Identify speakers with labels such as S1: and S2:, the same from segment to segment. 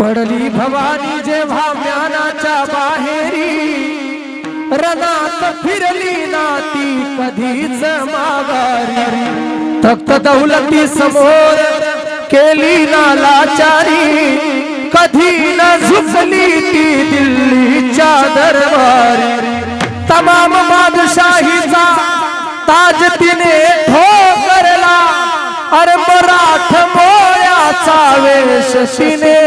S1: पडली भवानी जेव्हा ज्ञानाच्या बाहेरी रनात फिरली नाती कधीच माघारी. तख्त दौलती समोर केली नालाचारी. कधी न झुकली ती दिल्लीच्या दरबारी. तमाम बादशाहीचा ताज तिने ठोकरला अरे मराठ मोळ्याचा वेश तिने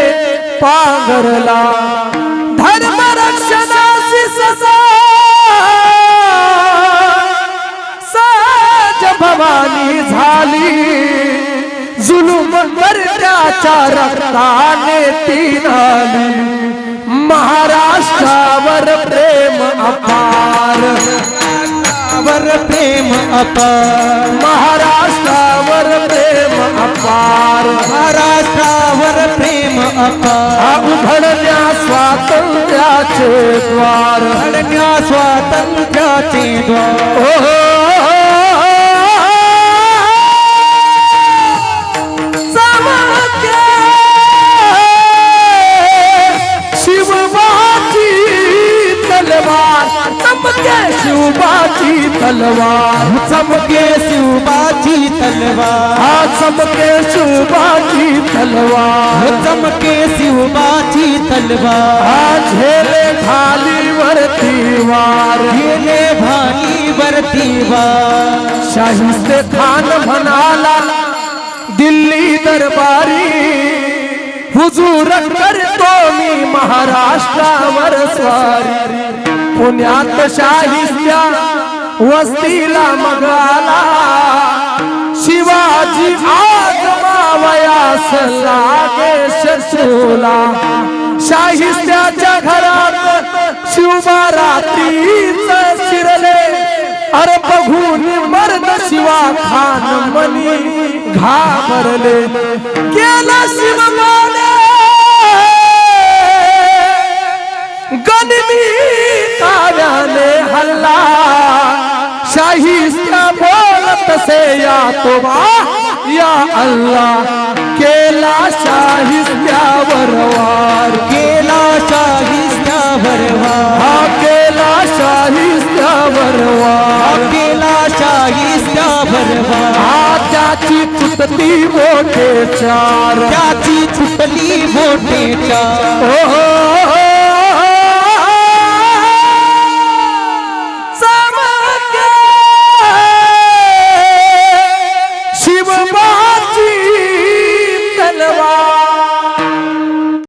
S1: पांघरला. धर्म रक्षणाची सजा साज भवानी झाली. जुलुम करत्याच्या रक्ताने ती नाली महाराष्ट्रावर प्रेम अपार.
S2: वर प्रेम अपार.
S1: महाराष्ट्रावर प्रेम अपार.
S2: महाराष्ट्रावर प्रेम अपार.
S1: उघडल्या स्वातंत्र्याचे द्वार.
S2: अडण्या स्वातंत्र्याचे द्वार.
S1: शिवबा की तलवार। सबके शिवबा तलवार।
S2: सबके शिवबा तलवार।
S1: सबके शिवबा तलवार। झेले
S2: भाली झेले
S1: भाली खान बनाला दिल्ली दरबारी। हुजूर कर तो स्वारी। पुण्यात शाहिस्त्या वस्तीला मगाला. शिवाजी आज लागे शाहिस्त्याच्या घरात शिवबारात्री शिरले. अरे बघून मर्द शिवा खान मनी घाबरले. हल्ला शाहिस्त्या बोलत से या तो या अल्लाह केला शाहिस्त्यावर वार।
S2: गेला शाहिस्त्यावर वार।
S1: हा केला शाहिस्त्यावर वार।
S2: गेला शाहिस्त्यावर वार।
S1: हा त्याची तुटती मोठे चार।
S2: त्याची छुटली मोठेच्या
S1: ओ हो, हो,